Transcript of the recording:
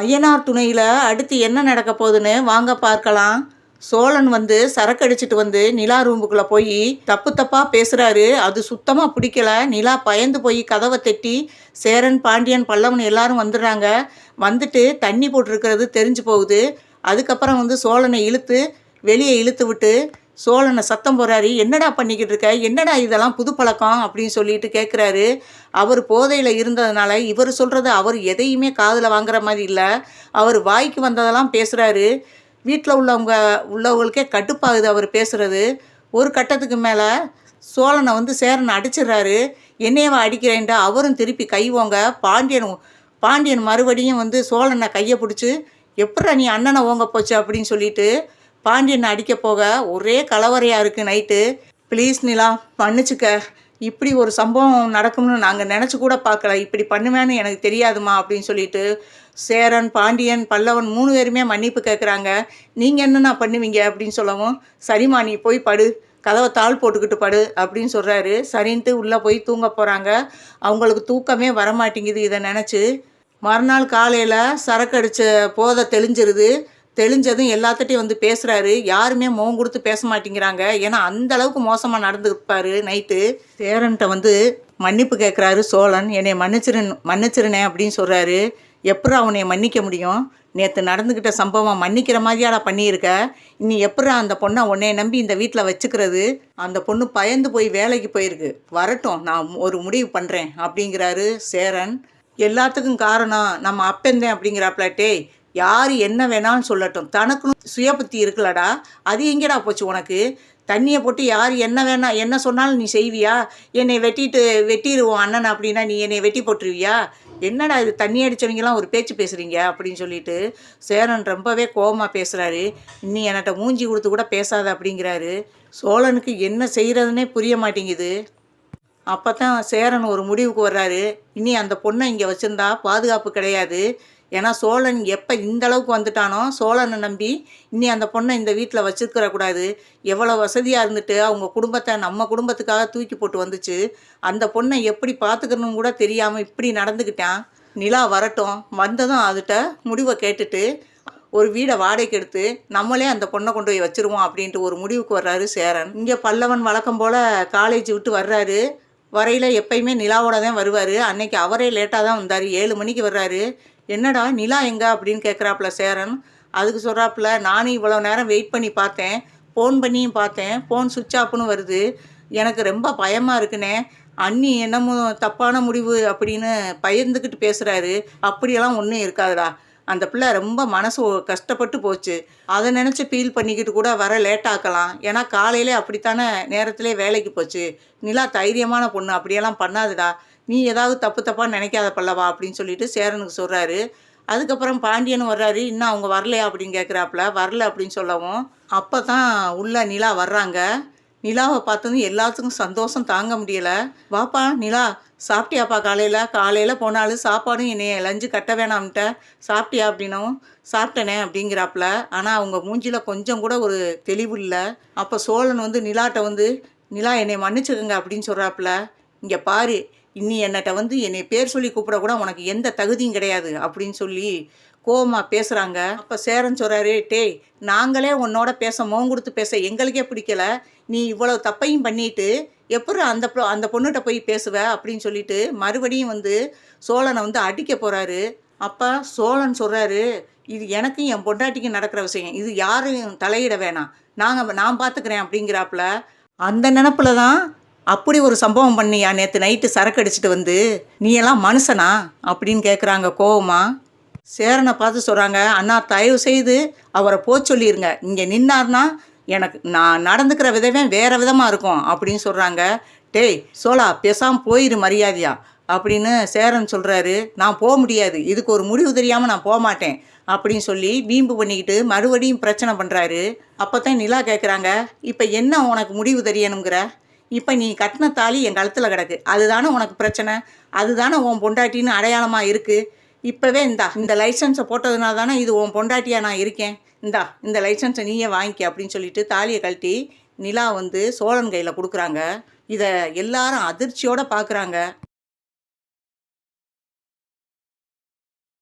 ஐயனார் துணையில் அடுத்து என்ன நடக்க போகுதுன்னு வாங்க பார்க்கலாம். சோழன் வந்து சரக்கு அடிச்சிட்டு வந்து நிலா ரூமுக்குள்ளே போய் தப்பு தப்பாக பேசுகிறாரு அது சுத்தமாக பிடிக்கல. நிலா பயந்து போய் கதவை தட்டி சேரன் பாண்டியன் பல்லவன் எல்லாரும் வந்துடுறாங்க. வந்துட்டு தண்ணி போட்டிருக்கிறது தெரிஞ்சு போகுது. அதுக்கப்புறம் வந்து சோழனை இழுத்து வெளியே இழுத்து விட்டு சோழனை சத்தம் போகிறாரு என்னடா பண்ணிக்கிட்டு இருக்க? என்னடா இதெல்லாம் புது பழக்கம்? அப்படின்னு சொல்லிட்டு கேட்குறாரு அவர் போதையில் இருந்ததுனால இவர் சொல்கிறது அவர் எதையுமே காதில் வாங்குற மாதிரி இல்லை. அவர் வாய்க்கு வந்ததெல்லாம் பேசுகிறாரு வீட்டில் உள்ளவங்க உள்ளவங்களுக்கே கட்டுப்பாகுது அவர் பேசுகிறது ஒரு கட்டத்துக்கு மேலே சோழனை வந்து சேரனை அடிச்சிடுறாரு. என்னையவா அடிக்கிறேன்டா? அவரும் திருப்பி கைவோங்க பாண்டியன் பாண்டியன் மறுபடியும் வந்து சோழனை கையை பிடிச்சி எப்படா நீ அண்ணனை ஓங்க போச்சு? அப்படின்னு சொல்லிட்டு பாண்டியனை அடிக்க போக? ஒரே கலவரையாக இருக்குது நைட்டு ப்ளீஸ் நிலா மன்னிச்சுக்க. இப்படி ஒரு சம்பவம் நடக்கும்னு நாங்கள் நினச்சி கூட பார்க்கல. இப்படி பண்ணுவேன்னு எனக்கு தெரியாதுமா அப்படின்னு சொல்லிட்டு சேரன் பாண்டியன் பல்லவன் மூணு பேருமே மன்னிப்பு கேட்குறாங்க நீங்கள் என்னென்ன பண்ணுவீங்க அப்படின்னு சொல்லவும் சரிம்மா நீ போய் படு. கதவை தாள் போட்டுக்கிட்டு படு அப்படின்னு சொல்கிறாரு சரின்ட்டு உள்ளே போய் தூங்க போகிறாங்க அவங்களுக்கு தூக்கமே வரமாட்டேங்குது இதை நினச்சி. மறுநாள் காலையில் சரக்கு அடித்த போதை தெளிஞ்சிருது. தெளிஞ்சதும் எல்லாத்திட்டையும் வந்து பேசுகிறாரு யாருமே முகம் கொடுத்து பேச மாட்டேங்கிறாங்க. ஏன்னா அந்த அளவுக்கு மோசமாக நடந்துருப்பாரு நைட்டு. சேரன்ட்ட வந்து மன்னிப்பு கேட்குறாரு சோழன். என்னை மன்னிச்சிருன் மன்னிச்சிருனே அப்படின்னு சொல்கிறாரு எப்படி அவனை மன்னிக்க முடியும்? நேற்று நடந்துக்கிட்ட சம்பவம் மன்னிக்கிற மாதிரியாடா பண்ணியிருக்க? இனி எப்படி அந்த பொண்ணை உன்னை நம்பி இந்த வீட்டில் வச்சுக்கிறது? அந்த பொண்ணு பயந்து போய் வேலைக்கு போயிருக்கு. வரட்டும் நான் ஒரு முடிவு பண்ணுறேன் அப்படிங்கிறாரு சேரன். எல்லாத்துக்கும் காரணம் நம்ம அப்பந்தேன் அப்படிங்கிறாப்ல டேய் யார் என்ன வேணாலும் சொல்லட்டும். தனக்குன்னு சுயபுத்தி இருக்குல்லடா. அது எங்கேடா போச்சு உனக்கு? தண்ணியை போட்டு யார் என்ன வேணா என்ன சொன்னாலும் நீ செய்வியா? என்னை வெட்டிட்டு வெட்டிடுவோம் அண்ணன் அப்படின்னா நீ என்னை வெட்டி போட்டுருவியா? என்னடா இது தண்ணி அடித்தவங்கலாம் ஒரு பேச்சு பேசுகிறீங்க அப்படின்னு சொல்லிட்டு சேரன் ரொம்பவே கோபமாக பேசுகிறாரு இன்னி என்கிட்ட மூஞ்சி கொடுத்து கூட பேசாத அப்படிங்கிறாரு. சோழனுக்கு என்ன செய்கிறதுனே புரிய மாட்டேங்குது. அப்போ தான் சேரன் ஒரு முடிவுக்கு வர்றாரு. இனி அந்த பொண்ணை இங்கே வச்சுருந்தா பாதுகாப்பு கிடையாது. ஏன்னா சோழன் எப்போ இந்த அளவுக்கு வந்துட்டானோ சோழனை நம்பி இனி அந்த பொண்ணை இந்த வீட்டில் வச்சுருக்கிற கூடாது. எவ்வளோ வசதியாக இருந்துட்டு அவங்க குடும்பத்தை நம்ம குடும்பத்துக்காக தூக்கி போட்டு வந்துச்சு. அந்த பொண்ணை எப்படி பார்த்துக்கணும் கூட தெரியாமல் இப்படி நடந்துக்கிட்டான் நிலா வரட்டும். வந்ததும் அதுகிட்ட முடிவை கேட்டுட்டு ஒரு வீடை வாடகைக்கு எடுத்து நம்மளே அந்த பொண்ணை கொண்டு போய் வச்சுருவோம் அப்படின்ட்டு ஒரு முடிவுக்கு வர்றாரு சேரன். இங்கே பல்லவன் வழக்கம் போல் காலேஜ் விட்டு வர்றாரு. வரையில் எப்பயுமே நிலாவோட தான் வருவார். அன்னைக்கு அவரே லேட்டாக தான் வந்தார். ஏழு மணிக்கு வர்றாரு. என்னடா நிலா எங்க அப்படின்னு கேட்குறாப்புல சேரன். அதுக்கு சொல்கிறாப்புல நானும் இவ்வளோ நேரம் வெயிட் பண்ணி பார்த்தேன். ஃபோன் பண்ணியும் பார்த்தேன். ஃபோன் சுவிட்ச் ஆஃப்னு வருது. எனக்கு ரொம்ப பயமாக இருக்குனே. அண்ணி என்னமோ தப்பான முடிவு அப்படின்னு பயந்துக்கிட்டு பேசுகிறாரு அப்படியெல்லாம் ஒன்றும் இருக்காதுடா. அந்த பிள்ளை ரொம்ப மனசு கஷ்டப்பட்டு போச்சு. அதை நினச்சி ஃபீல் பண்ணிக்கிட்டு கூட வர லேட் ஆக்கலாம். ஏன்னா காலையிலே அப்படித்தானே நேரத்திலே வேலைக்கு போச்சு. நிலா தைரியமான பொண்ணு. அப்படியெல்லாம் பண்ணாதுடா. நீ ஏதாவது தப்பு தப்பாக நினைக்காத பல்லவா அப்படின்னு சொல்லிட்டு சேரனுக்கு சொல்கிறாரு அதுக்கப்புறம் பாண்டியன் வர்றாரு. இன்னும் அவங்க வரலையா அப்படின்னு கேட்குறாப்புல வரல அப்படின்னு சொல்லவும் அப்போ தான் உள்ள நிலா வர்றாங்க. நிலாவை பார்த்ததும் எல்லாத்துக்கும் சந்தோஷம் தாங்க முடியலை. வாப்பா நிலா சாப்பிட்டியாப்பா காலையில்? காலையில் போனாலும் சாப்பாடும் என்னைய லஞ்சு கட்ட வேணாம்ட்ட. சாப்பிட்டியா அப்படின்னும். சாப்பிட்டனே அப்படிங்கிறாப்புல. ஆனால் அவங்க மூஞ்சியில் கொஞ்சம் கூட ஒரு தெளிவு இல்லை. அப்போ சோழன் வந்து நிலாட்ட வந்து நிலா என்னை மன்னிச்சுக்கோங்க அப்படின்னு சொல்கிறாப்புல இங்கே பாரு இன்னி என்னட்ட வந்து என்னை பேர் சொல்லி கூப்பிட கூட உனக்கு எந்த தகுதியும் கிடையாது அப்படின்னு சொல்லி கோமா பேசுகிறாங்க அப்போ சேரன் சொல்கிறாரு டேய் நாங்களே உன்னோட பேச முகம் கொடுத்து பேச எங்களுக்கே பிடிக்கல. நீ இவ்வளோ தப்பையும் பண்ணிட்டு எப்படி அந்த பொ- அந்த பொண்ணுகிட்ட போய் பேசுவ? அப்படின்னு சொல்லிட்டு மறுபடியும் வந்து சோழனை வந்து அடிக்க போகிறாரு அப்போ சோழன் சொல்கிறாரு இது எனக்கும் என் பொண்டாட்டிக்கும் நடக்கிற விஷயம். இது யாரையும் தலையிட வேணாம். நாங்கள் நான் பார்த்துக்கிறேன் அப்படிங்கிறாப்புல. அந்த நினப்பில் தான் அப்படி ஒரு சம்பவம் பண்ணியா? நேற்று நைட்டு சரக்கு அடிச்சிட்டு வந்து நீ எல்லாம் மனுஷனா? அப்படின்னு கேட்குறாங்க கோவமா. சேரனை பார்த்து சொல்கிறாங்க அண்ணா தயவு செய்து அவரை போக சொல்லிடுங்க இங்கே நின்னார்னா எனக்கு நான் நடந்துக்கிற விதமே வேறு விதமாக இருக்கும் அப்படின்னு சொல்கிறாங்க டேய் சோலா பேசாமல் போயிரு மரியாதையா? அப்படின்னு சேரன் சொல்கிறாரு நான் போக முடியாது. இதுக்கு ஒரு முடிவு தெரியாமல் நான் போக மாட்டேன் அப்படின்னு சொல்லி வீம்பு பண்ணிக்கிட்டு மறுபடியும் பிரச்சனை பண்ணுறாரு அப்போ தான் நிலா கேட்குறாங்க இப்போ என்ன உனக்கு முடிவு தெரியணுங்கிற? இப்போ நீ கட்டின தாலி என் கழுத்தில் கிடக்கு. அதுதானே உனக்கு பிரச்சனை? அதுதானே உன் பொண்டாட்டின்னு அடையாளமாக இருக்குது இப்போவே இந்தா இந்த லைசன்ஸை போட்டதுனால தானே இது உன் பொண்டாட்டியாக நான் இருக்கேன். இந்தா இந்த லைசன்ஸை நீயே வாங்கிக்க அப்படின்னு சொல்லிட்டு தாலியை கழட்டி நிலா வந்து சோழன் கையில் கொடுக்குறாங்க. இதை எல்லாரும் அதிர்ச்சியோடு பார்க்குறாங்க